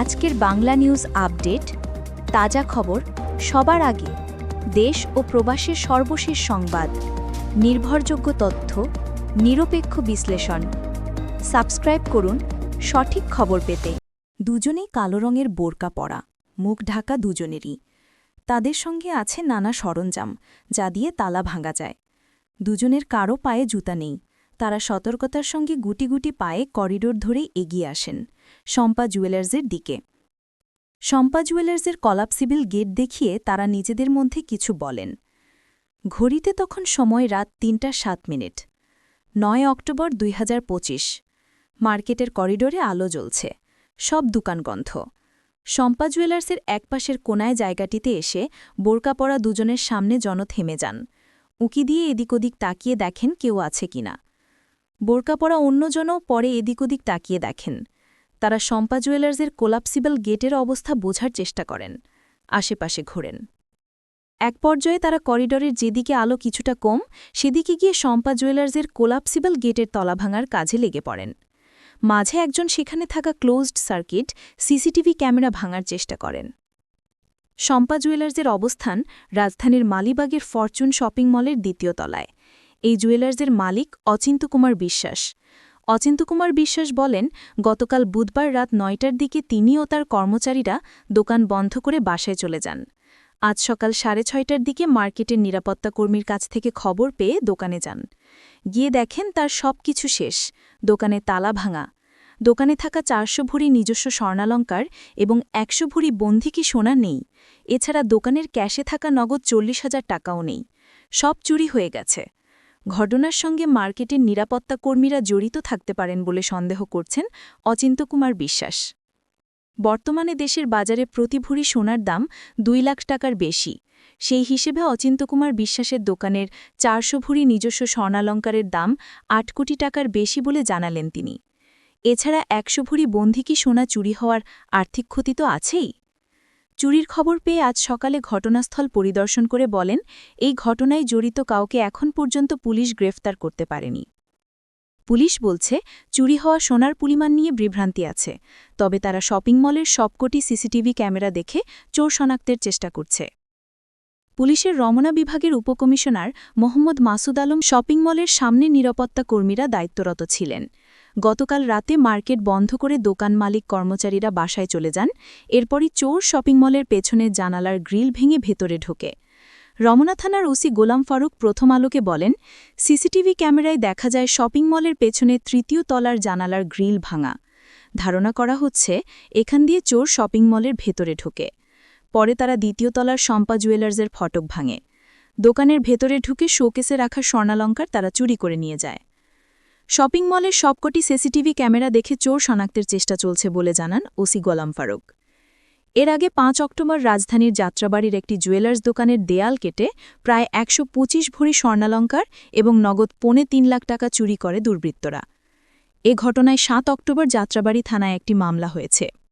আজকের Bangla news update, তাজা খবর, সবার আগে দেশ ও প্রবাসের সর্বশেষ সংবাদ, নির্ভরযোগ্য তথ্য, নিরপেক্ষ বিশ্লেষণ। সাবস্ক্রাইব করুন সঠিক খবর পেতে। দুজনেই কালো রঙের বোরকা পরা, মুখ ঢাকা দুজনেরই। তাদের সঙ্গে আছে নানা সরঞ্জাম, যা দিয়ে তালা ভাঙা যায়। দুজনের কারও পায়ে জুতা নেই। তারা সতর্কতার সঙ্গে গুটি গুটি পায়ে করিডোর ধরে এগিয়ে আসেন। শম্পা জুয়েলার্সের দিকে। শম্পা জুয়েলার্সের কলাপসিবিল গেট দেখিয়ে তারা নিজেদের মধ্যে কিছু বলেন। ঘড়িতে তখন সময় রাত তিনটা সাত মিনিট। নয় অক্টোবর দুই হাজার পঁচিশ। মার্কেটের করিডোরে আলো জ্বলছে। সব দোকান গন্ধ শম্পা জুয়েলার্সের একপাশের কোনায় জায়গাটিতে এসে বোরকা পরা দুজনের সামনে জন থেমে যান। উকি দিয়ে এদিক ওদিক তাকিয়ে দেখেন কেউ আছে কিনা। বোরকা পরা অন্যজনও পরে এদিক ওদিক তাকিয়ে দেখেন। তারা শম্পা জুয়েলার্সের কোলাপসিবল গেটের অবস্থা বোঝার চেষ্টা করেন, আশেপাশে ঘোরেন। এক পর্যায়ে তারা করিডরের যেদিকে আলো কিছুটা কম, সেদিকে গিয়ে শম্পা জুয়েলার্সের কোলাপসিবল গেটের তলা ভাঙার কাজে লেগে পড়েন। মাঝে একজন সেখানে থাকা ক্লোজড সার্কিট সিসিটিভি ক্যামেরা ভাঙার চেষ্টা করেন। শম্পা জুয়েলার্সের অবস্থান রাজধানীর মালিবাগের ফরচুন শপিং মলের দ্বিতীয় তলায়। এই জুয়েলার্সের মালিক অচিন্ত কুমার বিশ্বাস। অচিন্ত কুমার বিশ্বাস বলেন, গতকাল বুধবার রাত নয়টার দিকে তিনি ও তার কর্মচারীরা দোকান বন্ধ করে বাসায় চলে যান। আজ সকাল সাড়ে ছয়টার দিকে মার্কেটের নিরাপত্তা কর্মীর কাছ থেকে খবর পেয়ে দোকানে যান। গিয়ে দেখেন তার সব কিছু শেষ, দোকানে তালা ভাঙা। দোকানে থাকা চারশো ভরি নিজস্ব স্বর্ণালঙ্কার এবং একশো ভরি বন্ধিকি সোনা নেই। এছাড়া দোকানের ক্যাশে থাকা নগদ চল্লিশ হাজার টাকাও নেই। সব চুরি হয়ে গেছে। ঘটনার সঙ্গে মার্কেটের নিরাপত্তা কর্মীরা জড়িত থাকতে পারেন বলে সন্দেহ করছেন অচিন্ত কুমার বিশ্বাস। বর্তমানে দেশের বাজারে প্রতি ভরি সোনার দাম দুই লাখ টাকার বেশি। সেই হিসেবে অচিন্ত কুমার বিশ্বাসের দোকানের চারশো ভরি নিজস্ব স্বর্ণালঙ্কারের দাম আট কোটি টাকার বেশি বলে জানালেন তিনি। এছাড়া একশো ভরি বন্ধিকি সোনা চুরি হওয়ার আর্থিক ক্ষতি তো আছেই। চুরির খবর পেয়ে আজ সকালে ঘটনাস্থল পরিদর্শন করে বলেন, এই ঘটনায় জড়িত কাউকে এখন পর্যন্ত পুলিশ গ্রেফতার করতে পারেনি। পুলিশ বলছে, চুরি হওয়া সোনার পরিমাণ নিয়ে বিভ্রান্তি আছে, তবে তারা শপিং মলের সবকটি সিসিটিভি ক্যামেরা দেখে চোর শনাক্তের চেষ্টা করছে। পুলিশের রমনা বিভাগের উপকমিশনার মোহাম্মদ মাসুদ আলম শপিং মলের সামনে নিরাপত্তা কর্মীরা দায়িত্বরত ছিলেন। গতকাল রাতে মার্কেট বন্ধ করে দোকান মালিক কর্মচারীরা বাসায় চলে যান, এরপরই চোর শপিং মলের পেছনের জানালার গ্রিল ভেঙে ভেতরে ঢোকে। রমনা থানার ওসি গোলাম ফারুক প্রথম আলোকে বলেন, সিসিটিভি ক্যামেরায় দেখা যায় শপিং মলের পেছনে তৃতীয় তলার জানালার গ্রিল ভাঙা। ধারণা করা হচ্ছে, এখান দিয়ে চোর শপিং মলের ভেতরে ঢোকে। পরে তারা দ্বিতীয় তলার শম্পা জুয়েলার্সের ফটক ভাঙে। দোকানের ভেতরে ঢুকে শোকেসে রাখা স্বর্ণালঙ্কার তারা চুরি করে নিয়ে যায়। শপিং মলের সবকটি সিসিটিভি ক্যামেরা দেখে চোর শনাক্তের চেষ্টা চলছে বলে জানান ওসি গোলাম ফারুক। এর আগে পাঁচ অক্টোবর রাজধানীর যাত্রাবাড়ির একটি জুয়েলার্স দোকানের দেয়াল কেটে প্রায় একশো পঁচিশ ভরি স্বর্ণালঙ্কার এবং নগদ পৌনে তিন লাখ টাকা চুরি করে দুর্বৃত্তরা। এ ঘটনায় সাত অক্টোবর যাত্রাবাড়ি থানায় একটি মামলা হয়েছে।